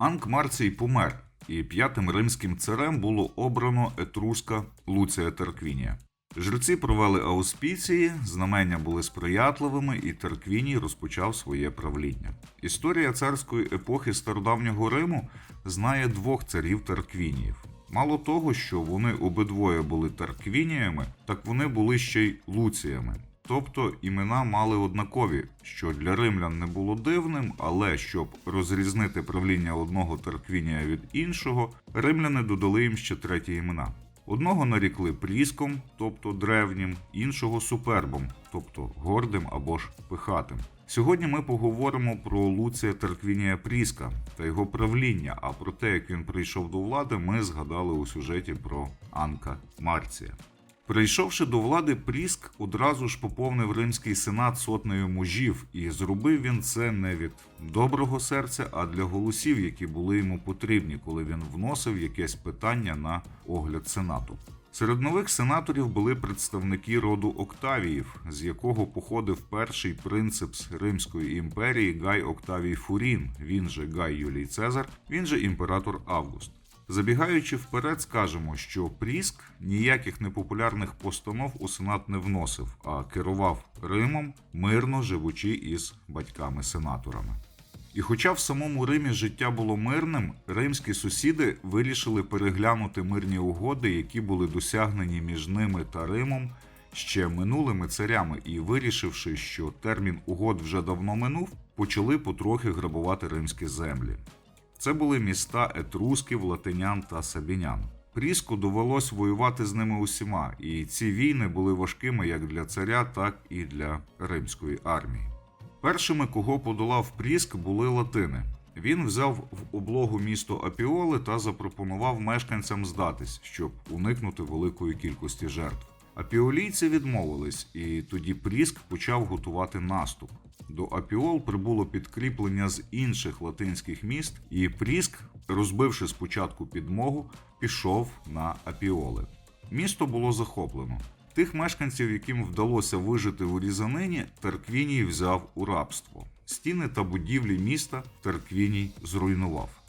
Анк Марцій помер, і п'ятим римським царем було обрано етруска Луція Тарквінія. Жреці провели ауспіції, знамення були сприятливими, і Тарквіній розпочав своє правління. Історія царської епохи стародавнього Риму знає двох царів Тарквініїв. Мало того, що вони обидвоє були Тарквініями, так вони були ще й Луціями. Тобто імена мали однакові, що для римлян не було дивним, але щоб розрізнити правління одного Тарквінія від іншого, римляни додали їм ще треті імена. Одного нарікли пріском, тобто древнім, іншого супербом, тобто гордим або ж пихатим. Сьогодні ми поговоримо про Луція Тарквінія Пріска та його правління, а про те, як він прийшов до влади, ми згадали у сюжеті про Анка Марція. Прийшовши до влади, Пріск одразу ж поповнив римський сенат сотнею мужів, і зробив він це не від доброго серця, а для голосів, які були йому потрібні, коли він вносив якесь питання на огляд сенату. Серед нових сенаторів були представники роду Октавіїв, з якого походив перший принципс Римської імперії Гай Октавій Фурін, він же Гай Юлій Цезар, він же імператор Август. Забігаючи вперед, скажемо, що Пріск ніяких непопулярних постанов у сенат не вносив, а керував Римом, мирно живучи із батьками-сенаторами. І хоча в самому Римі життя було мирним, римські сусіди вирішили переглянути мирні угоди, які були досягнені між ними та Римом ще минулими царями, і вирішивши, що термін угод вже давно минув, почали потрохи грабувати римські землі. Це були міста етрусків, латинян та сабінян. Пріску довелось воювати з ними усіма, і ці війни були важкими як для царя, так і для римської армії. Першими, кого подолав Пріск, були латини. Він взяв в облогу місто Апіоли та запропонував мешканцям здатись, щоб уникнути великої кількості жертв. Апіолійці відмовились, і тоді Пріск почав готувати наступ. До Апіол прибуло підкріплення з інших латинських міст, і Пріск, розбивши спочатку підмогу, пішов на Апіоли. Місто було захоплено. Тих мешканців, яким вдалося вижити у різанині, Тарквіній взяв у рабство. Стіни та будівлі міста Тарквіній зруйнував.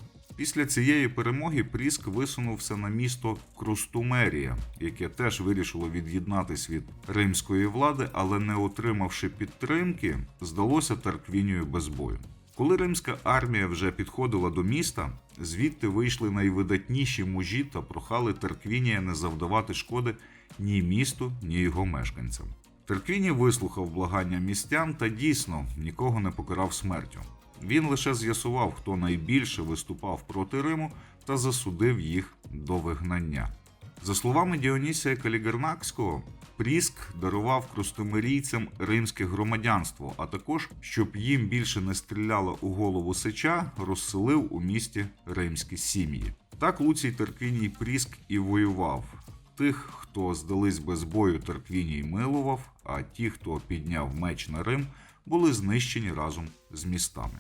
Після цієї перемоги Пріск висунувся на місто Крустумерія, яке теж вирішило від'єднатись від римської влади, але не отримавши підтримки, здалося Тарквінію без бою. Коли римська армія вже підходила до міста, звідти вийшли найвидатніші мужі та прохали Тарквінія не завдавати шкоди ні місту, ні його мешканцям. Тарквіній вислухав благання містян та дійсно нікого не покарав смертю. Він лише з'ясував, хто найбільше виступав проти Риму та засудив їх до вигнання. За словами Діонісія Калігернакського, Пріск дарував крустомирійцям римське громадянство, а також, щоб їм більше не стріляло у голову сеча, розселив у місті римські сім'ї. Так Луцій Тарквіній Пріск і воював. Тих, хто здались без бою, Тарквіній милував, а ті, хто підняв меч на Рим, були знищені разом з містами.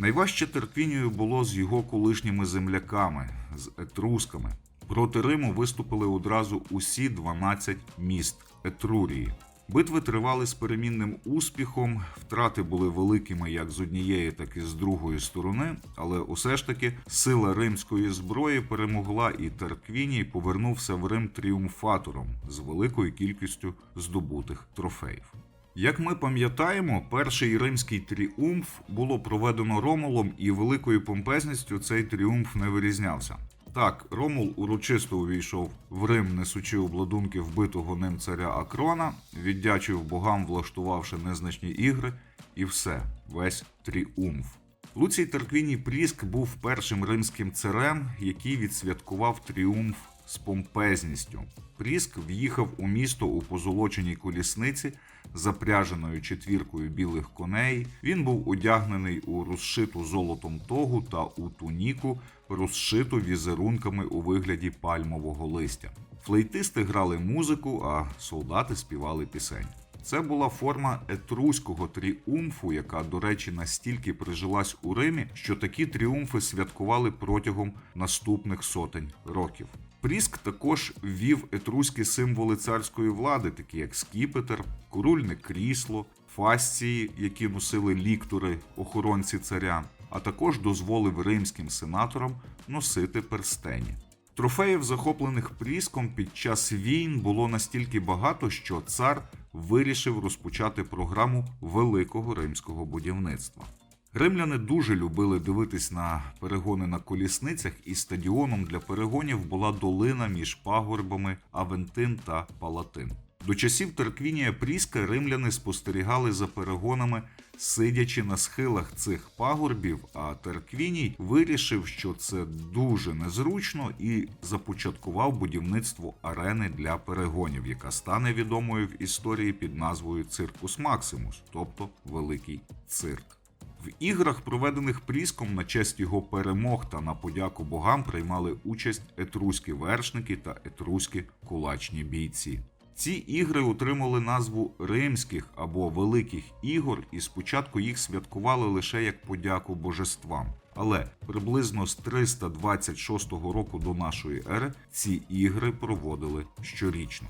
Найважче Терквінію було з його колишніми земляками, з етрусками. Проти Риму виступили одразу усі 12 міст Етрурії. Битви тривали з перемінним успіхом, втрати були великими як з однієї, так і з другої сторони, але усе ж таки сила римської зброї перемогла, і Тарквіній повернувся в Рим тріумфатором з великою кількістю здобутих трофеїв. Як ми пам'ятаємо, перший римський тріумф було проведено Ромулом, і великою помпезністю цей тріумф не вирізнявся. Так, Ромул урочисто увійшов в Рим, несучи обладунки вбитого ним царя Акрона, віддячив богам, влаштувавши незначні ігри, і все, весь тріумф. Луцій Тарквіній Пріск був першим римським царем, який відсвяткував тріумф з помпезністю. Пріск в'їхав у місто у позолоченій колісниці, запряженою четвіркою білих коней. Він був одягнений у розшиту золотом тогу та у туніку, розшиту візерунками у вигляді пальмового листя. Флейтисти грали музику, а солдати співали пісень. Це була форма етруського тріумфу, яка, до речі, настільки прижилась у Римі, що такі тріумфи святкували протягом наступних сотень років. Пріск також ввів етруські символи царської влади, такі як скіпетр, корульне крісло, фасції, які носили ліктори, охоронці царя. а також дозволив римським сенаторам носити перстені. Трофеїв, захоплених пріском під час війн, було настільки багато, що цар вирішив розпочати програму великого римського будівництва. Римляни дуже любили дивитись на перегони на колісницях, і стадіоном для перегонів була долина між пагорбами Авентин та Палатин. До часів Тарквінія Пріска римляни спостерігали за перегонами, сидячи на схилах цих пагорбів, а Тарквіній вирішив, що це дуже незручно і започаткував будівництво арени для перегонів, яка стане відомою в історії під назвою Циркус Максимус, тобто Великий цирк. В іграх, проведених Пріском на честь його перемог та на подяку богам, приймали участь етруські вершники та етруські кулачні бійці. Ці ігри отримали назву Римських або Великих ігор, і спочатку їх святкували лише як подяку божествам. Але приблизно з 326 року до нашої ери ці ігри проводили щорічно.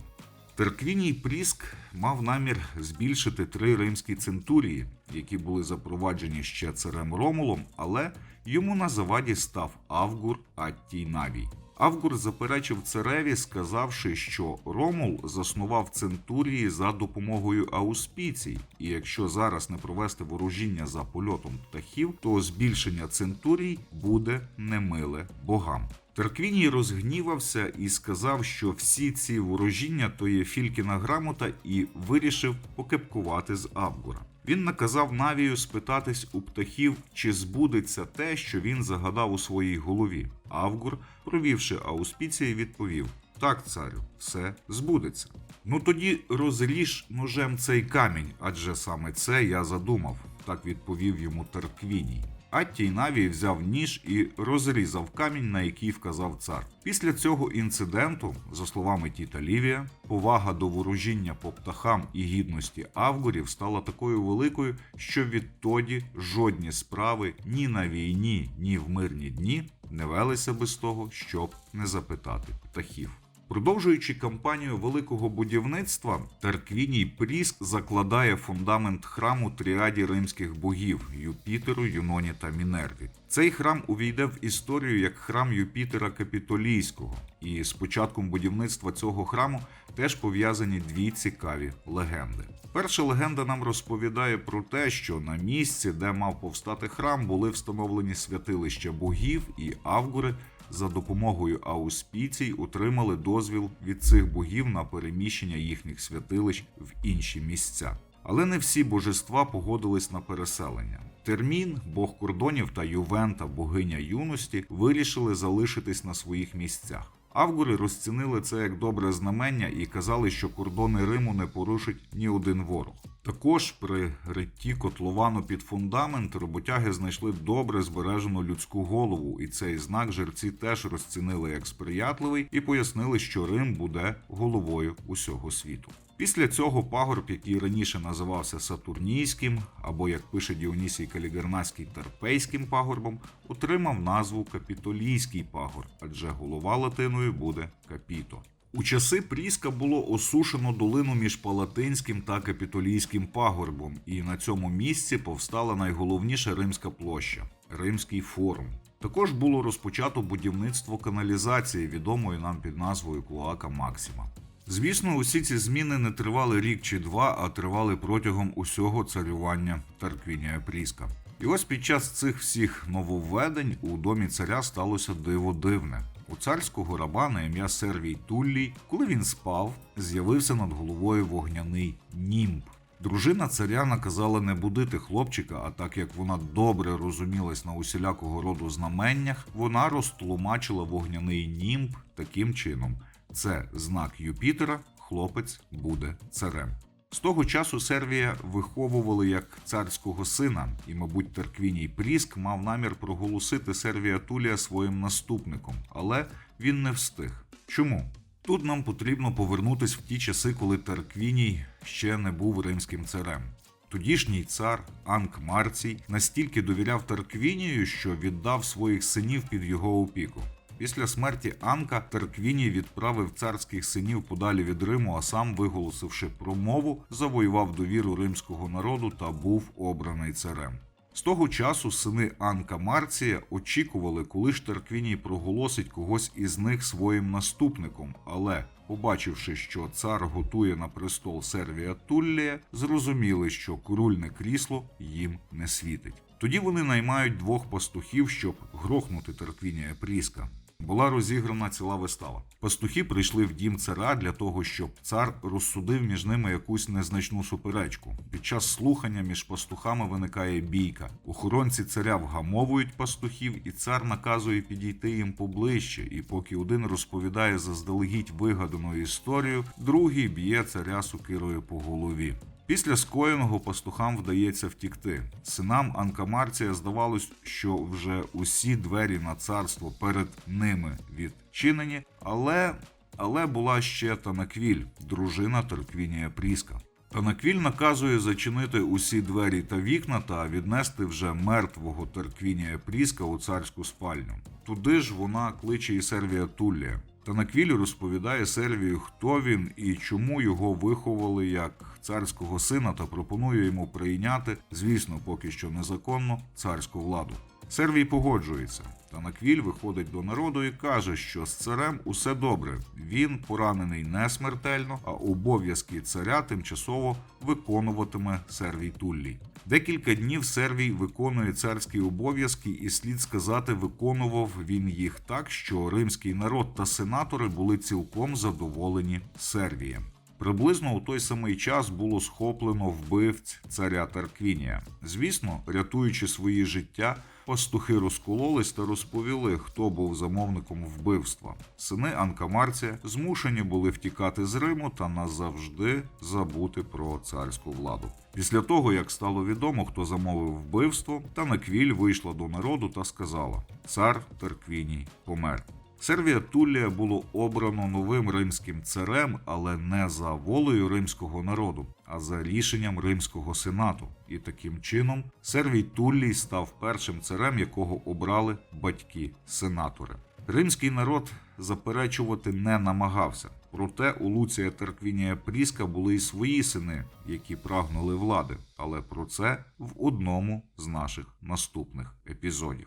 Терквіній Пріск мав намір збільшити три римські центурії, які були запроваджені ще царем Ромулом, але йому на заваді став Авгур Аттій Навій. Авгур заперечив цареві, сказавши, що Ромул заснував центурії за допомогою ауспіцій, і якщо зараз не провести ворожіння за польотом птахів, то збільшення центурій буде немиле богам. Терквіній розгнівався і сказав, що всі ці ворожіння то є Фількіна грамота, і вирішив покепкувати з Авгура. Він наказав Навію спитатись у птахів, чи збудеться те, що він загадав у своїй голові. Авгур, провівши ауспіції, відповів: Так, царю, все збудеться. Ну тоді розріж ножем цей камінь, адже саме це я задумав, так відповів йому Тарквіній. Аттій Навій взяв ніж і розрізав камінь, на який вказав цар. Після цього інциденту, за словами Тіта Лівія, повага до ворожіння по птахам і гідності авгурів стала такою великою, що відтоді жодні справи ні на війні, ні в мирні дні не велися без того, щоб не запитати птахів. Продовжуючи кампанію великого будівництва, Тарквіній Пріск закладає фундамент храму тріаді римських богів Юпітеру, Юноні та Мінерві. Цей храм увійде в історію як храм Юпітера Капітолійського, і з початком будівництва цього храму теж пов'язані дві цікаві легенди. Перша легенда нам розповідає про те, що на місці, де мав повстати храм, були встановлені святилища богів і авгури за допомогою ауспіцій отримали дозвіл від цих богів на переміщення їхніх святилищ в інші місця. Але не всі божества погодились на переселення. Термін, бог кордонів та Ювента, богиня юності, вирішили залишитись на своїх місцях. Авгури розцінили це як добре знамення і казали, що кордони Риму не порушить ні один ворог. Також при ритті котловану під фундамент роботяги знайшли добре збережену людську голову, і цей знак жерці теж розцінили як сприятливий і пояснили, що Рим буде головою усього світу. Після цього пагорб, який раніше називався Сатурнійським, або як пише Діонісій Калігернаський Терпейським пагорбом, отримав назву Капітолійський пагорб, адже голова латиною буде капіто. У часи Пріска було осушено долину між Палатинським та Капітолійським пагорбом, і на цьому місці повстала найголовніша римська площа Римський форум. Також було розпочато будівництво каналізації, відомої нам під назвою Клоака Максима. Звісно, усі ці зміни не тривали рік чи два, а тривали протягом усього царювання Тарквінія Пріска. І ось під час цих всіх нововведень у домі царя сталося диво дивне. У царського раба на ім'я Сервій Туллій, коли він спав, з'явився над головою вогняний німб. Дружина царя наказала не будити хлопчика, а так як вона добре розумілась на усілякого роду знаменнях, вона розтлумачила вогняний німб таким чином: це знак Юпітера, хлопець буде царем. З того часу Сервія виховували як царського сина, і, мабуть, Терквіній Пріск мав намір проголосити Сервія Тулія своїм наступником, але він не встиг. Чому? Тут нам потрібно повернутись в ті часи, коли Тарквіній ще не був римським царем. Тодішній цар Анк Марцій настільки довіряв Тарквінію, що віддав своїх синів під його опіку. Після смерті Анка Тарквіній відправив царських синів подалі від Риму, а сам, виголосивши промову, завоював довіру римського народу та був обраний царем. З того часу сини Анка Марція очікували, коли ж Тарквіній проголосить когось із них своїм наступником, але, побачивши, що цар готує на престол Сервія Туллія, зрозуміли, що корульне крісло їм не світить. Тоді вони наймають двох пастухів, щоб грохнути Тарквінія Пріска. Була розіграна ціла вистава. Пастухи прийшли в дім цара для того, щоб цар розсудив між ними якусь незначну суперечку. Під час слухання між пастухами виникає бійка. Охоронці царя вгамовують пастухів, і цар наказує підійти їм поближче. І поки один розповідає заздалегідь вигадану історію, другий б'є царя сукирою по голові. Після скоєного пастухам вдається втікти. Синам Анкамарція здавалось, що вже усі двері на царство перед ними відчинені, але, але була ще Танаквіль, дружина Торквінія Пріска. Танаквіль наказує зачинити усі двері та вікна та віднести вже мертвого Терквінія Пріска у царську спальню. Туди ж вона кличе і Сервія Туллія. Танаквіль розповідає Сельвію, хто він і чому його виховали як царського сина та пропонує йому прийняти, звісно, поки що незаконно, царську владу. Сервій погоджується. Танаквіль виходить до народу і каже, що з царем усе добре. Він поранений не смертельно, а обов'язки царя тимчасово виконуватиме Сервій Туллій. Декілька днів Сервій виконує царські обов'язки, і слід сказати, виконував він їх так, що римський народ та сенатори були цілком задоволені Сервієм. Приблизно у той самий час було схоплено вбивць царя Тарквінія. Звісно, рятуючи свої життя, пастухи розкололись та розповіли, хто був замовником вбивства. Сини Анкамарція змушені були втікати з Риму та назавжди забути про царську владу. Після того, як стало відомо, хто замовив вбивство, Танаквіль вийшла до народу та сказала: Цар Тарквіній помер. Сервія Туллія було обрано новим римським царем, але не за волею римського народу, а за рішенням римського сенату. І таким чином Сервій Туллій став першим царем, якого обрали батьки-сенатори. Римський народ заперечувати не намагався. Проте у Луція Тарквінія Пріска були й свої сини, які прагнули влади, але про це в одному з наших наступних епізодів.